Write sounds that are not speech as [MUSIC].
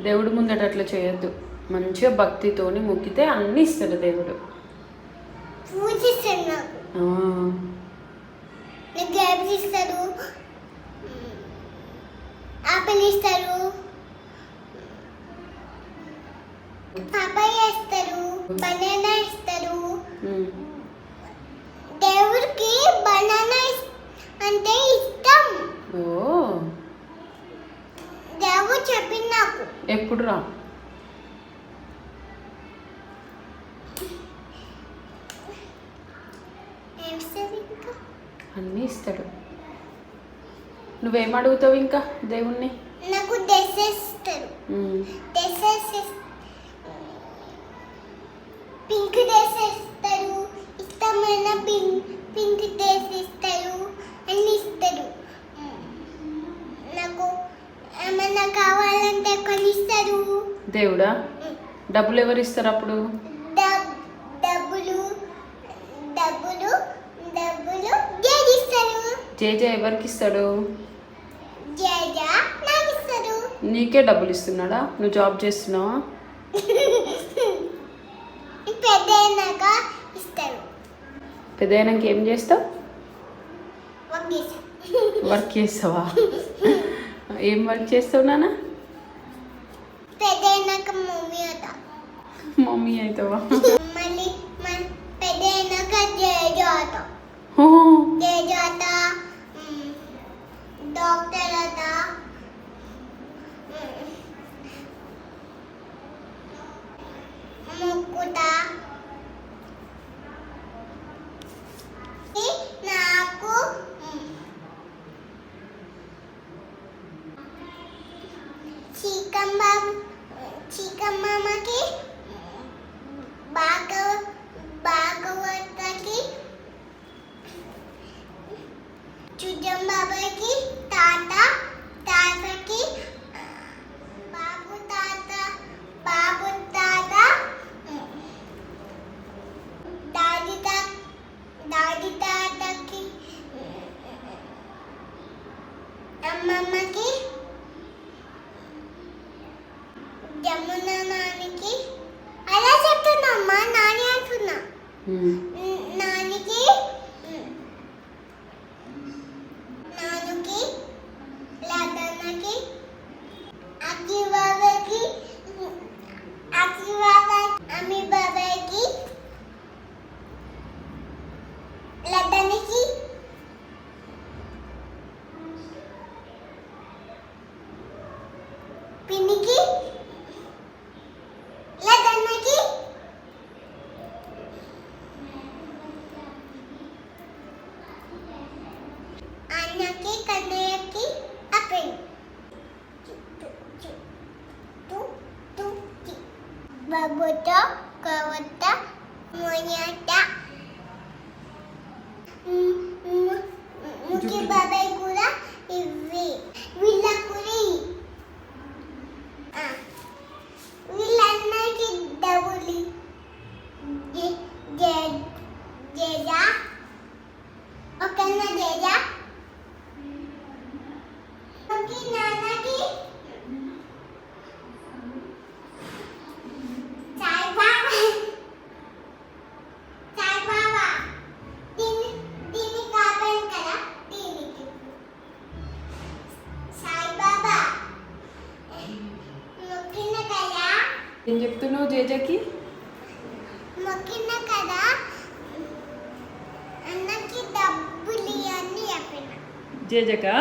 దేవుడు ముందట అట్లా చేయొద్దు. మంచిగా భక్తితోని మొక్కితే అన్నీ ఇస్తాడు దేవుడు. ఇస్తాడు ఆపిల్ ఇస్తాడు పపాయ ఇస్తాడు. బనానా ఇస్తాడు. ఎప్పుడు రా అన్నీ ఇస్తాడు. నువ్వేం అడుగుతావు ఇంకా దేవుణ్ణి? నాకు ఇస్తాడు పింక్ డ్రెస్ ఇస్తాడు ఇష్టమైన పింక్ పింక్ డ్రెస్ ఇస్తాడు అన్ని ఇస్తాడు నాకు ఏమైనా కావాలంటే కొనిస్తాడు దేవుడా? డబ్బులు ఎవరు ఇస్తారు అప్పుడు? జేజ్ ఎవరికి ఇస్తాడు? నాకు డబ్బులు ఇస్తున్నాడా? నువ్వు జాబ్ చేస్తున్నావా? [LAUGHS] పెద్ద అయినాక ఇస్తాడు పెద్ద అయినాక ఏం చేస్తావు వర్క్ చేస్తావా? ఏం వర్క్ చేస్తావు నాన్న? పెద్ద అయినాక మమ్మీ అవుతా మమ్మీ అవుతావా మళ్ళీ మన పెద్ద అయినాక జేజు అవుతాం జేజు అవుతా డాక్టర్ అవుతా మొక్కుతా అమ్మమ్మకి జమున నానికి అలా చెప్తున్నా నాని అంటున్నా. mungkin babai ఏం చెప్తున్నావు జేజకి? మొక్కిన కదా అన్నకి డబ్బులు ఇవన్నీ చెప్పిన. జేజకా?